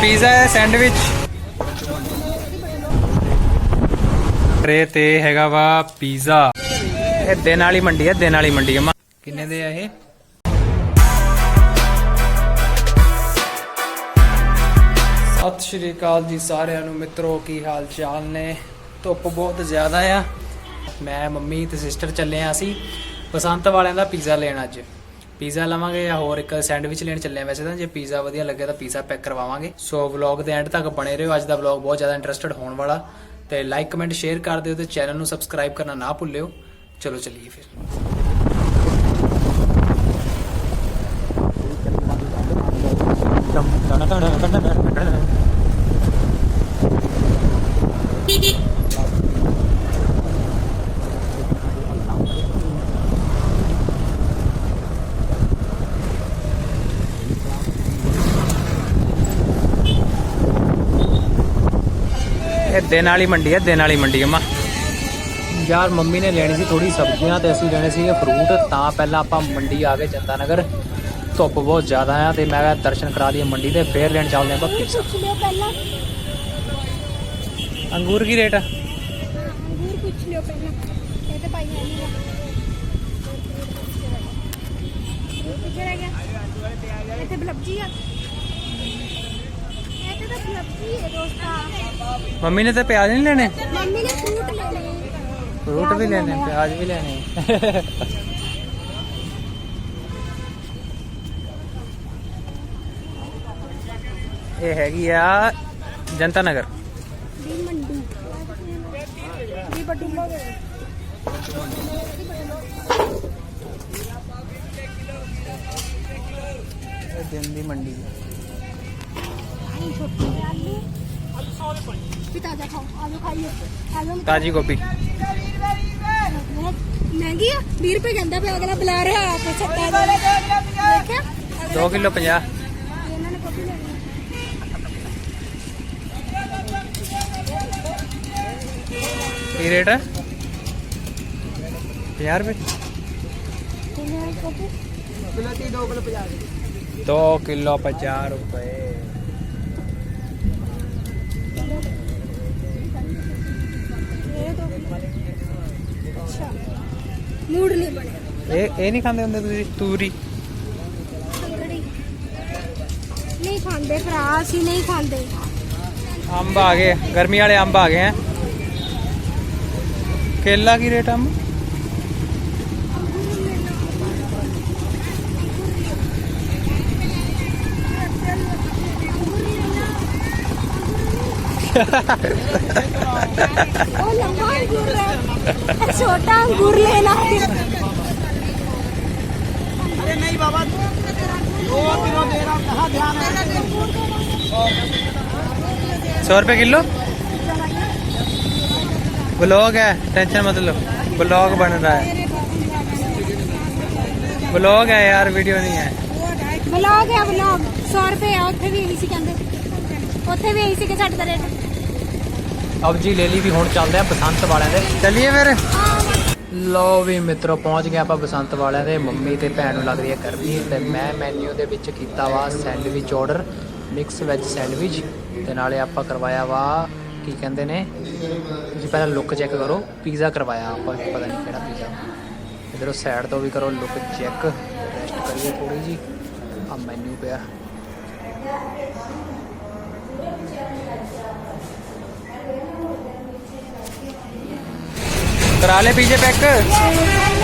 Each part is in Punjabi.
ਪੀਜ਼ਾ ਹੈ, ਸੈਂਡਵਿਚ। ਟਰੇ ਤੇ ਹੈਗਾ ਵਾ ਪੀਜ਼ਾ। ਇਹ ਦਿਨ ਵਾਲੀ ਮੰਡੀ ਹੈ ਦਿਨ ਵਾਲੀ ਮੰਡੀ ਹੈ ਕਿੰਨੇ ਦੇ ਆ ਇਹ? ਸਤਿ ਸ਼੍ਰੀ ਅਕਾਲ ਜੀ ਸਾਰਿਆਂ ਨੂੰ, ਮਿੱਤਰੋ, ਕੀ ਹਾਲ ਚਾਲ ਨੇ? ਧੁੱਪ ਬਹੁਤ ਜ਼ਿਆਦਾ ਆ। ਮੈਂ, ਮੰਮੀ ਤੇ ਸਿਸਟਰ ਚੱਲੇ ਆ ਸੀ ਬਸੰਤ ਵਾਲਿਆਂ ਦਾ ਪੀਜ਼ਾ ਲੈਣ ਅੱਜ। ਪੀਜ਼ਾ ਲਵਾਂਗੇ ਜਾਂ ਹੋਰ ਇੱਕ ਸੈਂਡਵਿਚ ਲੈਣ ਚੱਲੇ ਆ ਵੈਸੇ ਤਾਂ ਜੇ ਪੀਜ਼ਾ ਵਧੀਆ ਲੱਗਿਆ ਤਾਂ ਪੀਜ਼ਾ ਪੈਕ ਕਰਵਾਵਾਂਗੇ। ਸੋ ਵਲੌਗ ਦੇ ਐਂਡ ਤੱਕ ਬਣੇ ਰਹੋ। ਅੱਜ ਦਾ ਵਲੌਗ ਬਹੁਤ ਜ਼ਿਆਦਾ ਇੰਟਰਸਟਡ ਹੋਣ ਵਾਲਾ। ਤੇ ਲਾਈਕ ਕਮੈਂਟ ਸ਼ੇਅਰ ਕਰ ਦਿਓ ਤੇ ਚੈਨਲ ਨੂੰ ਸਬਸਕ੍ਰਾਈਬ ਕਰਨਾ ਨਾ ਭੁੱਲਿਓ। ਚਲੋ ਚੱਲੀਏ ਫਿਰ। ਇਹ ਦਿਨ ਵਾਲੀ ਮੰਡੀ ਹੈ ਦਿਨ ਵਾਲੀ ਮੰਡੀ ਅਮਾ ਯਾਰ ਮੰਮੀ ਨੇ ਲੈਣੀ ਸੀ ਥੋੜੀ ਸਬਜ਼ੀਆਂ ਤੇ ਅਸੀਂ ਲੈਣੇ ਸੀਗੇ ਫਰੂਟ ਤਾਂ ਪਹਿਲਾਂ ਆਪਾਂ ਮੰਡੀ ਆ ਗਏ ਜਨਤਾ ਨਗਰ ਧੁੱਪ ਬਹੁਤ ਜ਼ਿਆਦਾ ਆ ਤੇ ਮੈਂ ਕਿਹਾ ਦਰਸ਼ਨ ਕਰਾ ਲਈਏ ਮੰਡੀ ਦੇ ਫੇਰ ਲੈਣ ਚੱਲਦੇ ਆਪਾਂ ਪੀਜ਼ਾ ਅੰਗੂਰ ਕੀ ਰੇਟ ਆ? ਅੰਗੂਰ ਪੁੱਛ ਲਿਓ ਪਹਿਲਾਂ। ਇਹ ਤੇ ਪਾਈ ਹੈ ਨਹੀਂ ਕਿੱਥੇ ਰਹਿ ਗਿਆ? ਇੱਥੇ ਬਲਬਜੀ ਆ। ਇੱਥੇ ਤਾਂ ਬਲਬਜੀ ਹੈ ਦੋਸਤਾ। ਮੰਮੀ ਨੇ ਤਾਂ ਪਿਆਜ਼ ਨਹੀਂ ਲੈਣੇ? ਮੰਮੀ ਨੇ ਫਰੂਟ ਲੈ ਲਏ। ਫਰੂਟ ਵੀ ਲੈਣੇ ਪਿਆਜ਼ ਵੀ ਲੈਣੇ। ਇਹ ਹੈਗੀ ਆ ਜਨਤਾ ਨਗਰ। ਦੀ ਮੰਡੀ। ਦੀ ਇਹ ਦਿਨ ਦੀ ਮੰਡੀ ਆਲੂ ਆਲੂ ਖਾਈਏ ਆਲੂ ਤਾਜੀ ਗੋਭੀ। ਮਹਿੰਗੀ ਆ 20 ਰੁਪਏ ਕਹਿੰਦਾ ਪਿਆ ਅਗਲਾ ਬੁਲਾ ਰਿਹਾ ਆਪ ਸੱਤਾ ਦਾ। ਦੇਖਿਆ? 2 ਕਿਲੋ 50 ਇਹਨਾਂ ਨੇ ਕਾਪੀ ਲੈਣੀ ਕੀ ਰੇਟ ਹੈ 50 ਰੁਪਏ। ਇਹਨਾਂ ਨੇ ਕਾਪੀ 2 ਕਿਲੋ 50 ਰੁਪਏ। ਇਹ ਇਹ ਨਹੀਂ ਖਾਂਦੇ ਹੁੰਦੇ ਤੁਸੀਂ? ਤੂਰੀ? ਨਹੀਂ ਖਾਂਦੇ ਭਰਾ ਅਸੀਂ ਨਹੀਂ ਖਾਂਦੇ। ਅੰਬ ਆ ਗਏ ਗਰਮੀ ਵਾਲੇ ਅੰਬ ਆ ਗਏ ਆ ਕੇਲਾ ਕੀ ਰੇਟ ਅੰਬ? ਉਹ ਲੰਬਾ ਅੰਗੂਰ ਹੈ ਛੋਟਾ ਅੰਗੂਰ ਲੈਣਾ। ਹੈ अरे नहीं बाबा दो किलो दे रहा हूँ कहाँ ध्यान है 100 रुपए किलो ब्लॉग है टेंशन मत लो ब्लॉग बन रहा है ब्लॉग है यार वीडियो नहीं है ਵਲੌਗ ਹੈ ਵਲੌਗ 100 ਰੁਪਏ ਆ ਉੱਥੇ ਵੀ ਇਹੀ ਸੀ ਕਹਿੰਦੇ ਉੱਥੇ ਵੀ ਇਹੀ ਸੀ ਕਿ ਸਾਡੇ ਦਾ ਰੇਟ अब जी ले ली भी ਹੁਣ ਚੱਲਦੇ ਆ ਬਸੰਤ ਵਾਲਿਆਂ ਦੇ ਚੱਲੀਏ ਫਿਰ ਲੋ ਵੀ ਮਿੱਤਰੋ, ਪਹੁੰਚ ਗਏ ਆਪਾਂ ਬਸੰਤ ਵਾਲਿਆਂ ਦੇ। ਮੰਮੀ ਤੇ ਭੈਣ ਨੂੰ ਲੱਗ ਰਹੀ ਹੈ ਕਰਨੀ ਤੇ ਮੈਂ ਮੈਨੂ ਦੇ ਵਿੱਚ ਕੀਤਾ ਵਾ sandwich order mix veg sandwich ਤੇ ਨਾਲੇ ਆਪਾਂ ਕਰਵਾਇਆ ਵਾ, ਕੀ ਕਹਿੰਦੇ ਨੇ? ਜੀ ਪਹਿਲਾਂ ਲੁੱਕ ਚੈੱਕ ਕਰੋ ਪੀਜ਼ਾ ਕਰਵਾਇਆ ਆਪਾਂ, ਪਤਾ ਨਹੀਂ ਕਿਹੜਾ ਪੀਜ਼ਾ ਇਧਰੋਂ ਸਾਈਡ ਤੋਂ ਵੀ ਕਰੋ ਲੁੱਕ ਚੈੱਕ ਰੈਸਟ ਕਰੀਏ ਥੋੜੀ ਜੀ ਆ ਮੈਨੂ ਪਿਆ। ਕਰਾ ਲੈ ਪੀਜ਼ੇ ਪੈਕ?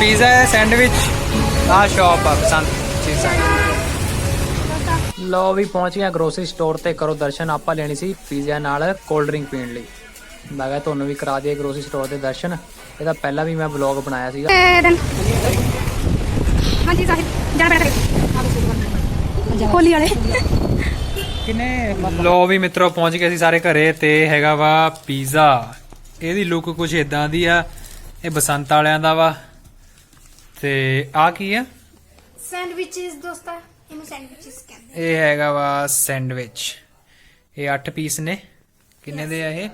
ਪੀਜ਼ਾ ਹੈ ਸੈਂਡਵਿਚ। ਆ ਸ਼ਾਪ ਆ ਪਸੰਦ ਚੀਜ਼ਾਂ। ਲੋ ਵੀ ਪਹੁੰਚ ਗਿਆ ਗਰੋਸਰੀ ਸਟੋਰ ਤੇ ਕਰੋ ਦਰਸ਼ਨ ਆਪਾਂ ਲੈਣੀ ਸੀ ਪੀਜ਼ਾ ਨਾਲ ਕੋਲਡ ਡਰਿੰਕ ਪੀਣ ਲਈ। ਮੈਂ ਕਿਹਾ ਤੁਹਾਨੂੰ ਵੀ ਕਰਾ ਦਈਏ ਗਰੋਸਰੀ ਸਟੋਰ ਦੇ ਦਰਸ਼ਨ। ਇਹਦਾ ਪਹਿਲਾਂ ਵੀ ਮੈਂ ਵਲੌਗ ਬਣਾਇਆ ਸੀਗਾ। ਹਾਂਜੀ ਸਾਹਿਬ ਜਾ ਬੈਠ ਹੋਲੀ ਵਾਲੇ। ਕਿਨੇ? ਲੋ ਵੀ ਮਿੱਤਰੋ ਪਹੁੰਚ ਗਏ ਸੀ ਸਾਰੇ ਘਰੇ ਤੇ ਹੈਗਾ ਵਾ ਪੀਜ਼ਾ। ਇਹਦੀ ਲੁੱਕ ਕੁਝ ਇਦਾਂ ਦੀ ਆ। ਇਹ ਬਸੰਤ ਵਾਲਿਆਂ ਦਾ ਵਾ। ਤੇ ਆ ਕੀ ਆ? ਸੈਂਡਵਿਚਸ ਦੋਸਤਾ ਇਹਨੂੰ ਸੈਂਡਵਿਚਸ ਕਹਿੰਦੇ ਇਹ ਹੈਗਾ ਵਾ ਸੈਂਡਵਿਚ। ਇਹ 8 ਪੀਸ ਨੇ। ਕਿੰਨੇ ਦੇ ਆ ਇਹ?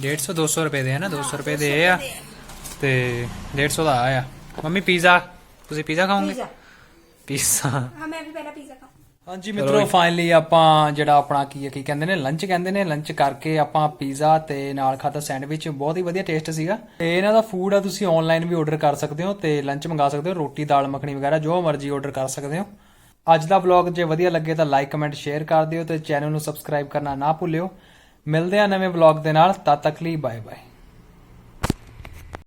150 200 ਰੁਪਏ ਦੇ ਆ ਨਾ 200 ਰੁਪਏ ਦੇ ਆ। ਤੇ 150 ਦਾ ਆ ਮੰਮੀ ਪੀਜ਼ਾ। ਤੁਸੀਂ ਪੀਜ਼ਾ ਖਾਓਗੇ? ਪੀਜ਼ਾ। ਹਾਂ ਮੈਂ ਵੀ ਪਹਿਲਾਂ ਪੀਜ਼ਾ ਖਾਂ ਹਾਂਜੀ ਮਿੱਤਰੋ ਫਾਈਨਲੀ ਆਪਾਂ ਜਿਹੜਾ ਆਪਣਾ ਕੀ ਹੈ ਕੀ ਕਹਿੰਦੇ ਨੇ ਲੰਚ ਕਹਿੰਦੇ ਨੇ ਲੰਚ ਕਰਕੇ ਆਪਾਂ ਪੀਜ਼ਾ ਤੇ ਨਾਲ ਖਾਦਾ ਸੈਂਡਵਿਚ ਬਹੁਤ ਹੀ ਵਧੀਆ ਟੇਸਟ ਸੀਗਾ। ਤੇ ਇਹਨਾਂ ਦਾ ਫੂਡ ਆ ਤੁਸੀਂ ਆਨਲਾਈਨ ਵੀ ਆਰਡਰ ਕਰ ਸਕਦੇ ਹੋ ਤੇ ਲੰਚ ਮੰਗਾ ਸਕਦੇ ਹੋ ਰੋਟੀ ਦਾਲ ਮੱਖਣੀ ਵਗੈਰਾ ਜੋ ਮਰਜ਼ੀ ਆਰਡਰ ਕਰ ਸਕਦੇ ਹੋ। ਅੱਜ ਦਾ ਵਲੌਗ ਜੇ ਵਧੀਆ ਲੱਗੇ ਤਾਂ ਲਾਈਕ ਕਮੈਂਟ ਸ਼ੇਅਰ ਕਰ ਦਿਓ ਤੇ ਚੈਨਲ ਨੂੰ ਸਬਸਕ੍ਰਾਈਬ ਕਰਨਾ ਨਾ ਭੁੱਲਿਓ। ਮਿਲਦੇ ਆ ਨਵੇਂ ਵਲੌਗ ਦੇ ਨਾਲ ਤਦ ਤੱਕ ਲਈ ਬਾਏ ਬਾਏ